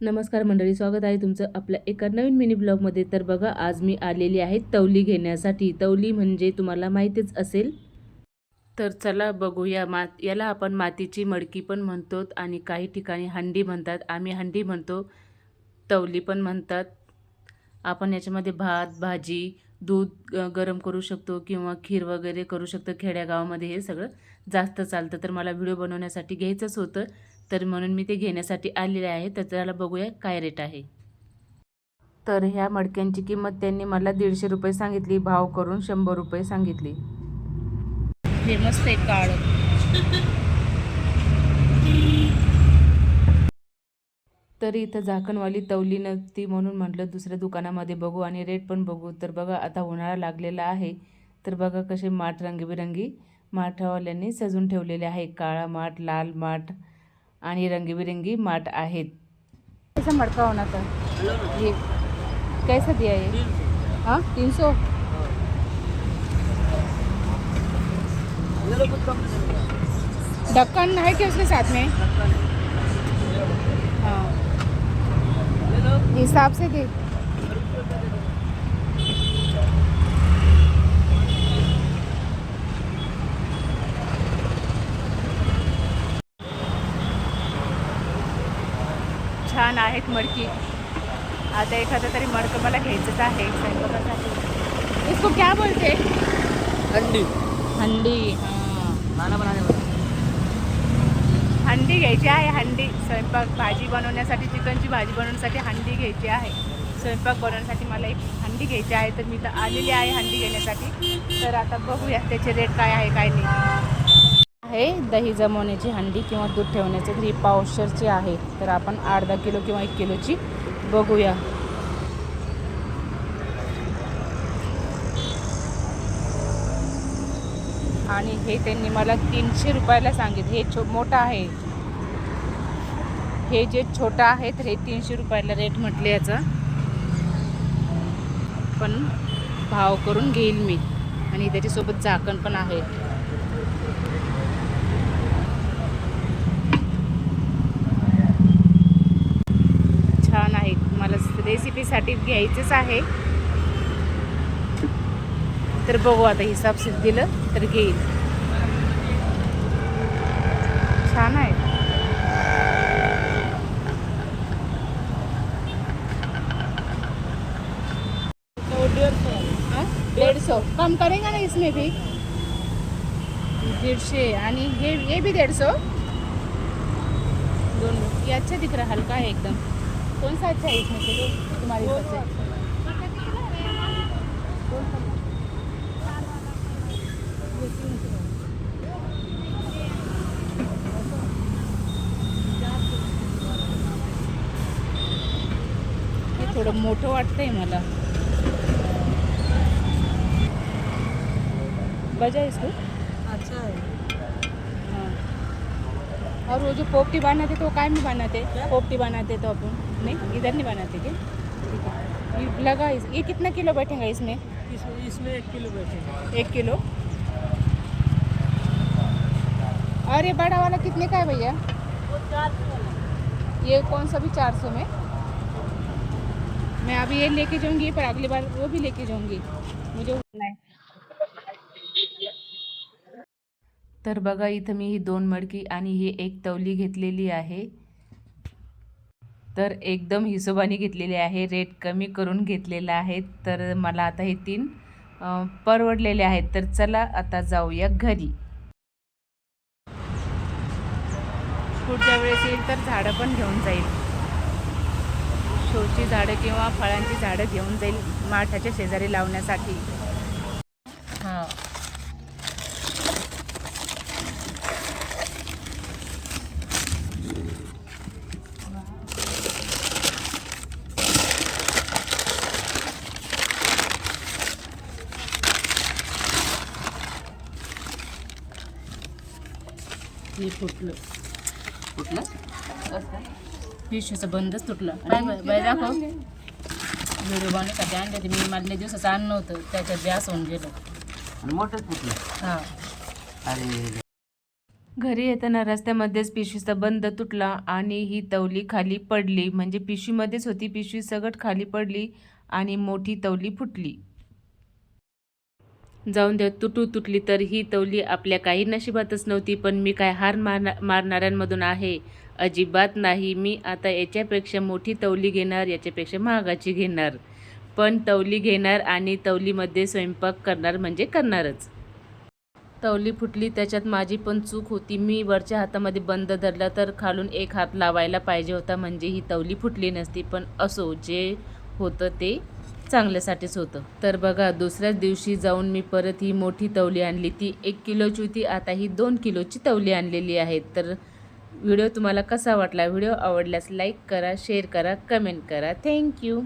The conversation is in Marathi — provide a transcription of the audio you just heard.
नमस्कार मंडळी स्वागत आहे तुमचं आपल्या एका नवीन मिनी ब्लॉगमध्ये तर बघा आज मी आलेली आहे तवली घेण्यासाठी. तवली म्हणजे तुम्हाला माहितीच असेल. तर चला बघूया मात याला आपण मातीची मडकी पण म्हणतो आणि काही ठिकाणी हंडी म्हणतात. आम्ही हंडी म्हणतो तवली पण म्हणतात. आपण याच्यामध्ये भात भाजी दूध ग- गरम करू शकतो किंवा खीर वगैरे करू शकतो खेड्यागावामध्ये. हे सगळं जास्त चालतं. तर मला व्हिडिओ बनवण्यासाठी घ्यायचंच होतं. तर म्हणून मी ते घेण्यासाठी आलेले आहे. तर त्याला बघूया काय रेट आहे. तर ह्या मडक्यांची किंमत त्यांनी मला दीडशे रुपये सांगितली भाव करून शंभर रुपये सांगितली. हे मस्त आहे काळ. तर इथं झाकणवाली तवली नव्हती म्हणून म्हटलं दुसऱ्या दुकानामध्ये बघू आणि रेट पण बघू. तर बघा आता उन्हाळा लागलेला आहे. तर बघा कसे माठ रंगीबिरंगी माठावाल्यांनी सजून ठेवलेले आहे. काळा माठ लाल माठ आणि रंगीबिरंगी माठ आहेत. कैसा मडका होना था? ये. कैसा दिया ये? हाँ तीन सौ? ढक्कन है क्या उसके साथ में? हाँ। हिसाब से दे। छान आहेत मडकी. आता एखादं तरी मडकं मला घ्यायचंच आहे स्वयंपाकासाठी. इसको क्या बोलते? हंडी. हां वाला. हंडी घ्यायची आहे हंडी. स्वयंपाक भाजी बनवण्यासाठी चिकनची भाजी बनवण्यासाठी हंडी घ्यायची आहे. स्वयंपाक बनवण्यासाठी मला एक हंडी घ्यायची आहे तर मी तर आलेली आहे हंडी घेण्यासाठी. तर आता बघूया त्याचे रेट काय आहे काय नाही. आहे. दही जमवण्याची हंडी किंवा दूध ठेवण्याची तर ही पावशरची आहे तर आपण अर्धा किलो किंवा एक किलोची बघूया. आणि हे त्यांनी मला तीनशे रुपयाला सांगितलं. हे छो मोठं आहे. हे जे छोटं आहे तर हे तीनशे रुपयाला रेट म्हटले याचा. पण भाव करून घेईल मी. आणि त्याच्यासोबत झाकण पण आहे. छान आहे. मला रेसिपीसाठी घ्यायचंच आहे. तर बघू आता हिसाब दिलं तर घेईल. छान आहे. डेढ़ सौ कम करेगा ना इसमें भी? दीडशे. आणि हे ये भी डेढ़ सौ दोन ये अच्छा दिख रहा है हल्का है एकदम. कौन सा अच्छा है इसमें से तुम्हारी हिसाब से थोडं मोठं वाटतंय मला. बजा इसको अच्छा. हाँ और वो जो पोपटी बनाते तो काय में बनाते। पोपटी बनाते तो अपन नहीं इधर नहीं बनाते क्या ठीक है। ये लगा इस ये कितना किलो बैठेगा इसमें? इस, इसमें एक किलो बैठेगा। एक किलो। और ये बड़ा वाला कितने का है भैया? वो चार सौ वाला। ये कौन सा भी चार सौ में? मैं अभी ये लेके जाऊँगी पर अगली बार वो भी लेके जाऊँगी। मुझे तर बघा इथं मी ही दोन मडकी आणि ही एक तवली घेतलेली आहे. तर एकदम हिशोबाने घेतलेली आहे रेट कमी करून घेतलेला आहे. तर मला आता हे तीन परवडलेले आहेत. तर चला आता जाऊया घरी. पुढच्या वेळेस येईल तर झाडं पण घेऊन जाईल. शोची झाडं किंवा फळांची झाडं घेऊन जाईल माठाच्या शेजारी लावण्यासाठी हां हे फुटलं. कुठलं पिशवीचं बंदच तुटलं. काय बाय दाखव. व्हिडिओ बनवण्यासाठी आणले ते मी मधल्या दिवसाचं आणलं होतं त्याच्यात जास्त होऊन गेलं. आणि मोठंच कुठलं हां. अरे घरी येताना रस्त्यामध्येच पिशवीचा बंद तुटला आणि ही तवली खाली पडली. म्हणजे पिशवीमध्येच होती. पिशवी सगट खाली पडली आणि मोठी तवली फुटली. जाऊन द्या तुटू तुटली तर ही तवली आपल्या काही नशिबातच नव्हती पण मी काय हार मारना मारणाऱ्यांमधून आहे? अजिबात नाही. मी आता याच्यापेक्षा मोठी तवली घेणार याच्यापेक्षा महागाची घेणार. पण तवली घेणार आणि तवलीमध्ये स्वयंपाक करणार म्हणजे करणारच. तवली फुटली त्याच्यात माझी पण चूक होती. मी वरच्या हातामध्ये बंद धरला तर खालून एक हात लावायला पाहिजे होता म्हणजे ही तवली फुटली नसती. पण असो जे होतं ते चांगल्यासाठीच होतं. तर बघा दुसऱ्याच दिवशी जाऊन मी परत ही मोठी तवली आणली. ती एक किलोची होती आता ही दोन किलोची तवली आणलेली आहे. तर व्हिडिओ तुम्हाला कसा वाटला? व्हिडिओ आवडल्यास लाईक करा शेअर करा कमेंट करा. थँक्यू